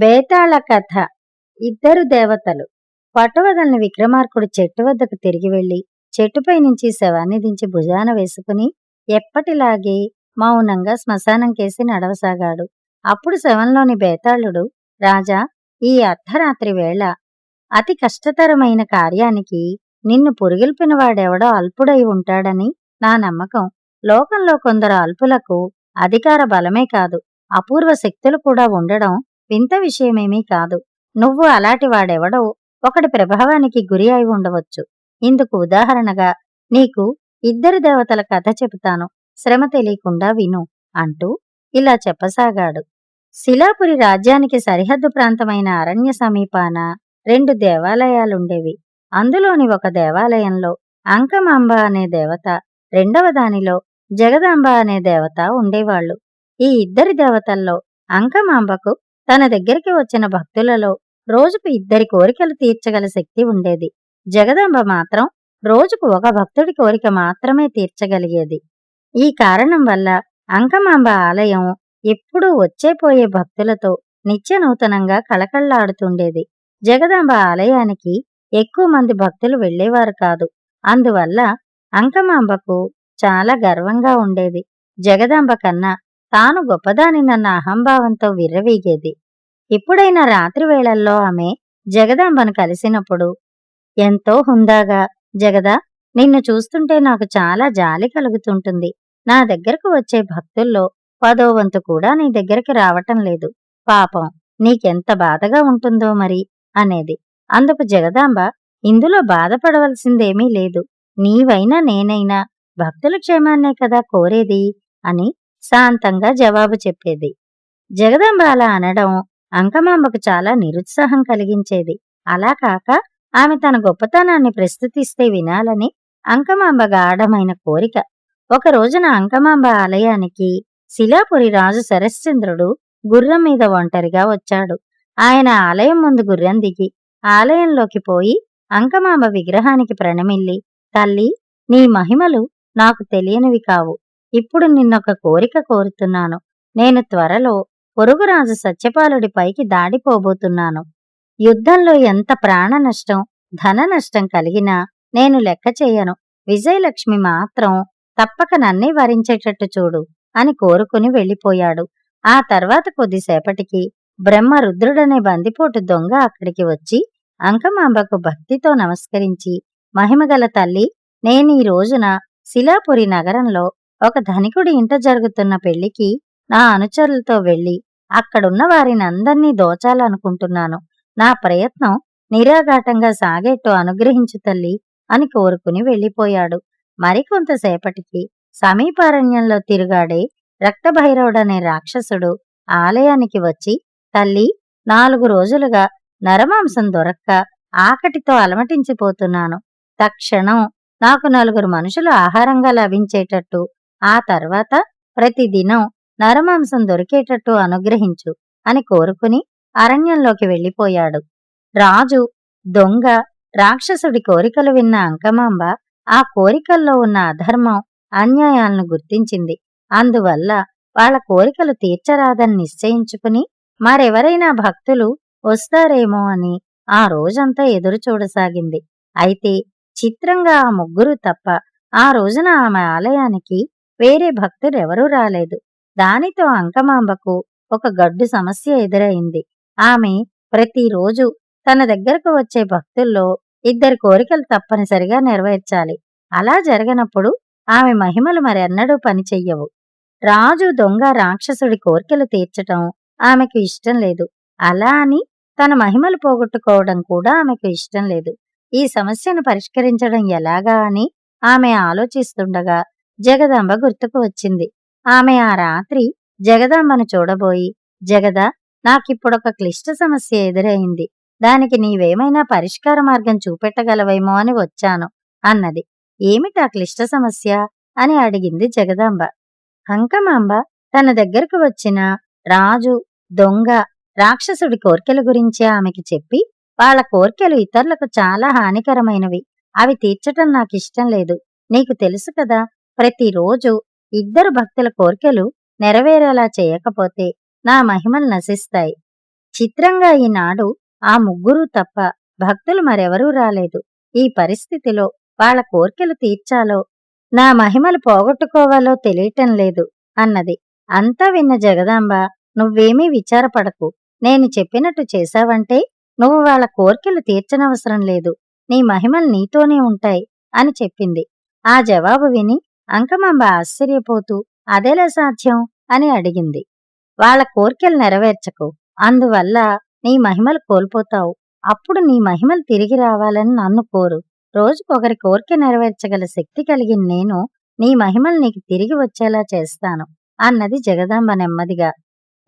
బేతాళ కథ. ఇద్దరు దేవతలు. పట్టువదలని విక్రమార్కుడు చెట్టు వద్దకు తిరిగి వెళ్ళి చెట్టుపై నుంచి శవాన్ని దించి భుజాన వేసుకుని ఎప్పటిలాగే మౌనంగా శ్మశానం కేసి నడవసాగాడు. అప్పుడు శవంలోని బేతాళుడు రాజా ఈ అర్ధరాత్రి వేళ అతి కష్టతరమైన కార్యానికి నిన్ను పురిగిల్పిన వాడెవడో అల్పుడై ఉంటాడని నా నమ్మకం. లోకంలో కొందరు అల్పులకు అధికార బలమే కాదు అపూర్వ శక్తులు కూడా ఉండడం వింత విషయమేమీ కాదు. నువ్వు అలాంటి వాడెవడో ఒకటి ప్రభావానికి గురి అయి ఉండవచ్చు. ఇందుకు ఉదాహరణగా నీకు ఇద్దరు దేవతల కథ చెబుతాను. శ్రమ తెలియకుండా విను అంటూ ఇలా చెప్పసాగాడు. శిలాపురి రాజ్యానికి సరిహద్దు ప్రాంతమైన అరణ్య సమీపాన రెండు దేవాలయాలుండేవి. అందులోని ఒక దేవాలయంలో అంకమాంబ అనే దేవత రెండవ దానిలో జగదాంబ అనే దేవత ఉండేవాళ్ళు ఈ ఇద్దరి దేవతల్లో అంకమాంబకు తన దగ్గరికి వచ్చిన భక్తులలో రోజుకు ఇద్దరి కోరికలు తీర్చగల శక్తి ఉండేది. జగదాంబ మాత్రం రోజుకు ఒక భక్తుడి కోరిక మాత్రమే తీర్చగలిగేది. ఈ కారణం వల్ల అంకమాంబ ఆలయం ఎప్పుడూ వచ్చేపోయే భక్తులతో నిత్య నూతనంగా కళకళ్ళాడుతుండేది. జగదాంబ ఆలయానికి ఎక్కువ మంది భక్తులు వెళ్ళేవారు కాదు. అందువల్ల అంకమాంబకు చాలా గర్వంగా ఉండేది. జగదాంబ కన్నా తాను గొప్పదానినన్న అహంభావంతో విర్రవీగేది. ఎప్పుడైనా రాత్రి వేళల్లో ఆమె జగదాంబను కలిసినప్పుడు ఎంతో హుందాగా జగదా! నిన్ను చూస్తుంటే నాకు చాలా జాలి కలుగుతుంటుంది. నా దగ్గరకు వచ్చే భక్తుల్లో పదో వంతు కూడా నీ దగ్గరికి రావటం లేదు. పాపం నీకెంత బాధగా ఉంటుందో మరి అనేది. అందుకు జగదాంబ ఇందులో బాధపడవలసిందేమీ లేదు. నీవైనా నేనైనా భక్తుల క్షేమాన్నే కదా కోరేది అని శాంతంగా జవాబు చెప్పేది. జగదంబ అలా అనడం అంకమాంబకు చాలా నిరుత్సాహం కలిగించేది. అలా కాక ఆమె తన గొప్పతనాన్ని ప్రస్తుతిస్తే వినాలని అంకమాంబ గాఢమైన కోరిక. ఒక రోజున అంకమాంబ ఆలయానికి శిలాపురి రాజు శరశ్చంద్రుడు గుర్రం మీద ఒంటరిగా వచ్చాడు. ఆయన ఆలయం ముందు గుర్రం దిగి ఆలయంలోకి పోయి అంకమాంబ విగ్రహానికి ప్రణమిల్లి తల్లి నీ మహిమలు నాకు తెలియనివి కావు. ఇప్పుడు నిన్నొక కోరిక కోరుతున్నాను. నేను త్వరలో పొరుగురాజు సత్యపాలుడి పైకి దాడిపోబోతున్నాను. యుద్ధంలో ఎంత ప్రాణ నష్టం ధన నష్టం కలిగినా నేను లెక్క చేయను. విజయలక్ష్మి మాత్రం తప్పక నన్నే వరించేటట్టు చూడు అని కోరుకుని వెళ్ళిపోయాడు. ఆ తర్వాత కొద్దిసేపటికి బ్రహ్మ రుద్రుడనే బందిపోటు దొంగ అక్కడికి వచ్చి అంకమాంబకు భక్తితో నమస్కరించి మహిమగల తల్లి నేనీ రోజున శిలాపురి నగరంలో ఒక ధనికుడి ఇంట జరుగుతున్న పెళ్ళికి నా అనుచరులతో వెళ్ళి అక్కడున్న వారిని అందర్నీ దోచాలనుకుంటున్నాను. నా ప్రయత్నం నిరాఘాటంగా సాగేట్టు అనుగ్రహించు తల్లి అని కోరుకుని వెళ్ళిపోయాడు. మరికొంతసేపటికి సమీపారణ్యంలో తిరుగాడే రక్తభైరవుడనే రాక్షసుడు ఆలయానికి వచ్చి తల్లి నాలుగు రోజులుగా నరమాంసం దొరక్క ఆకటితో అలమటించిపోతున్నాను. తక్షణం నాకు నలుగురు మనుషులు ఆహారంగా లభించేటట్టు ఆ తర్వాత ప్రతిదినం నరమాంసం దొరికేటట్టు అనుగ్రహించు అని కోరుకుని అరణ్యంలోకి వెళ్ళిపోయాడు. రాజు దొంగ రాక్షసుడి కోరికలు విన్న అంకమాంబ ఆ కోరికల్లో ఉన్న అధర్మం అన్యాయాలను గుర్తించింది. అందువల్ల వాళ్ళ కోరికలు తీర్చరాదని నిశ్చయించుకుని మరెవరైనా భక్తులు వస్తారేమో అని ఆ రోజంతా ఎదురుచూడసాగింది అయితే చిత్రంగా ఆ ముగ్గురు తప్ప ఆ రోజున ఆమె ఆలయానికి వేరే భక్తులెవరూ రాలేదు. దానితో అంకమాంబకు ఒక గడ్డు సమస్య ఎదురైంది. ఆమె ప్రతిరోజు తన దగ్గరకు వచ్చే భక్తుల్లో ఇద్దరి కోరికలు తప్పనిసరిగా నెరవేర్చాలి. అలా జరగనప్పుడు ఆమె మహిమలు మరెన్నడూ పనిచెయ్యవు రాజు దొంగ రాక్షసుడి కోరికలు తీర్చటం ఆమెకు ఇష్టం లేదు. అలా అని తన మహిమలు పోగొట్టుకోవడం కూడా ఆమెకు ఇష్టం లేదు. ఈ సమస్యను పరిష్కరించడం ఎలాగా అని ఆమె ఆలోచిస్తుండగా జగదాంబ గుర్తుకు వచ్చింది. ఆమె ఆ రాత్రి జగదాంబను చూడబోయి జగదా నాకిప్పుడొక క్లిష్ట సమస్య ఎదురైంది. దానికి నీవేమైనా పరిష్కార మార్గం చూపెట్టగలవేమో అని వచ్చాను అన్నది. ఏమిటా క్లిష్ట సమస్య? అని అడిగింది జగదాంబ. హంకమాంబ తన దగ్గరకు వచ్చిన రాజు దొంగ రాక్షసుడి కోర్కెల గురించి ఆమెకి చెప్పి వాళ్ళ కోర్కెలు ఇతరులకు చాలా హానికరమైనవి. అవి తీర్చటం నాకిష్టం లేదు. నీకు తెలుసు కదా ప్రతిరోజు ఇద్దరు భక్తుల కోరికలు నెరవేరేలా చేయకపోతే నా మహిమలు నశిస్తాయి. చిత్రంగా ఈనాడు ఆ ముగ్గురు తప్ప భక్తులు మరెవరూ రాలేదు. ఈ పరిస్థితిలో వాళ్ళ కోర్కెలు తీర్చాలో నా మహిమలు పోగొట్టుకోవాలో తెలియటం లేదు అన్నది. అంతా విన్న జగదాంబ నువ్వేమీ విచారపడకు. నేను చెప్పినట్టు చేశావంటే నువ్వు వాళ్ళ కోర్కెలు తీర్చనవసరం లేదు. నీ మహిమలు నీతోనే ఉంటాయి అని చెప్పింది. ఆ జవాబు విని అంకమాంబ ఆశ్చర్యపోతూ అదేలా సాధ్యం? అని అడిగింది. వాళ్ళ కోర్కెలు నెరవేర్చకు. అందువల్ల నీ మహిమలు కోల్పోతావు. అప్పుడు నీ మహిమలు తిరిగి రావాలని నన్ను కోరు. రోజుకొకరి కోరిక నెరవేర్చగల శక్తి కలిగిన నేను నీ మహిమలు నీకు తిరిగి వచ్చేలా చేస్తాను అన్నది జగదాంబ నెమ్మదిగా.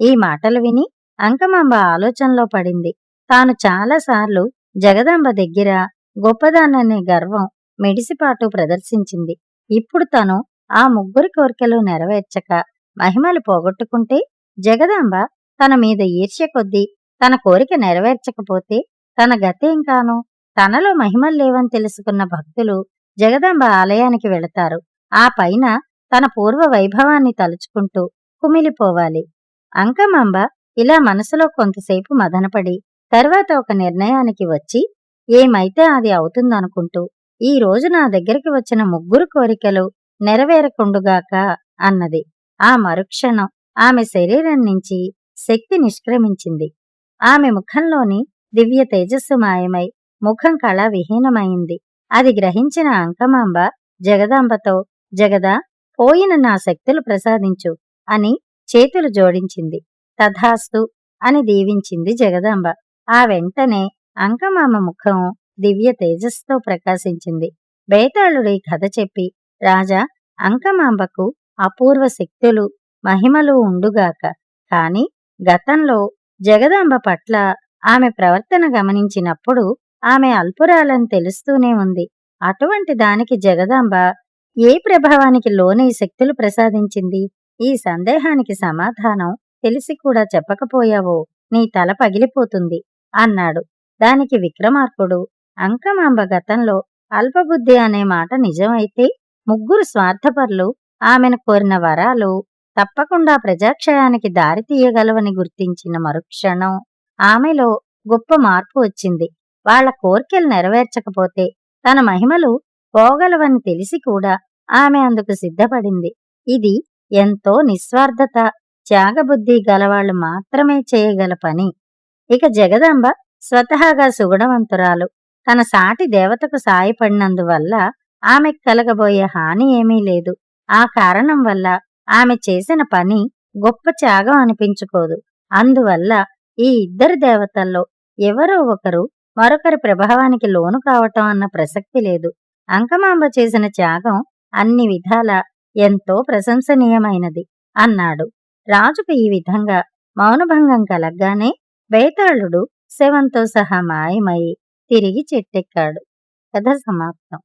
ఈ మాటలు విని అంకమాంబ ఆలోచనలో పడింది. తాను చాలాసార్లు జగదాంబ దగ్గర గొప్పదాననే గర్వం మెడిసిపాటు ప్రదర్శించింది. ఇప్పుడు తను ఆ ముగ్గురి కోరికలు నెరవేర్చక మహిమలు పోగొట్టుకుంటే జగదాంబ తన మీద ఈర్ష్య కొద్దీ తన కోరిక నెరవేర్చకపోతే తన గతేం కాను తనలో మహిమలు లేవని తెలుసుకున్న భక్తులు జగదాంబ ఆలయానికి వెళతారు. ఆ పైన తన పూర్వ వైభవాన్ని తలుచుకుంటూ కుమిలిపోవాలి. అంకమాంబ ఇలా మనసులో కొంతసేపు మదనపడి తర్వాత ఒక నిర్ణయానికి వచ్చి ఏమైతే అది అవుతుందనుకుంటూ ఈ రోజు నా దగ్గరికి వచ్చిన ముగ్గురు కోరికలు నెరవేరకుండుగాక అన్నది. ఆ మరుక్షణం ఆమె శరీరం నుంచి శక్తి నిష్క్రమించింది. ఆమె ముఖంలోని దివ్య తేజస్సు మాయమై ముఖం కళ విహీనమైంది. అది గ్రహించిన అంకమాంబ జగదాంబతో జగదా పోయిన నా శక్తులు ప్రసాదించు అని చేతులు జోడించింది. తథాస్తు అని దీవించింది జగదాంబ. ఆ వెంటనే అంకమామ ముఖం దివ్య తేజస్సుతో ప్రకాశించింది. బేతాళుడి కథ చెప్పి రాజా అంకమాంబకు అపూర్వ శక్తులు మహిమలు ఉండుగాక. కాని గతంలో జగదాంబ పట్ల ఆమె ప్రవర్తన గమనించినప్పుడు ఆమె అల్పురాలని తెలుస్తూనే ఉంది. అటువంటి దానికి జగదాంబ ఏ ప్రభావానికి లోనై శక్తులు ప్రసాదించింది? ఈ సందేహానికి సమాధానం తెలిసి కూడా చెప్పకపోయావో నీ తల పగిలిపోతుంది అన్నాడు. దానికి విక్రమార్కుడు అంకమాంబ గతంలో అల్పబుద్ధి అనే మాట నిజమైతే ముగ్గురు స్వార్థపరులు ఆమెను కోరిన వరాలు తప్పకుండా ప్రజాక్షయానికి దారి తీయగలవని గుర్తించిన మరుక్షణం ఆమెలో గొప్ప మార్పు వచ్చింది. వాళ్ళ కోర్కెలు నెరవేర్చకపోతే తన మహిమలు పోగలవని తెలిసి కూడా ఆమె అందుకు సిద్ధపడింది. ఇది ఎంతో నిస్వార్థత త్యాగబుద్ధి గలవాళ్ళు మాత్రమే చేయగల పని. ఇక జగదాంబ స్వతహాగా సుగుణవంతురాలు. తన సాటి దేవతకు సాయపడినందువల్ల ఆమె కలగబోయే హాని ఏమీ లేదు. ఆ కారణం వల్ల ఆమె చేసిన పని గొప్ప త్యాగం అనిపించుకోదు. అందువల్ల ఈ ఇద్దరు దేవతల్లో ఎవరో ఒకరు మరొకరి ప్రభావానికి లోను కావటం అన్న ప్రసక్తి లేదు. అంకమాంబ చేసిన త్యాగం అన్ని విధాల ఎంతో ప్రశంసనీయమైనది అన్నాడు. రాజుకు ఈ విధంగా మౌనభంగం కలగ్గానే బేతాళుడు శవంతో సహా మాయమై తిరిగి చెట్టెక్కాడు. కథ సమాప్తం.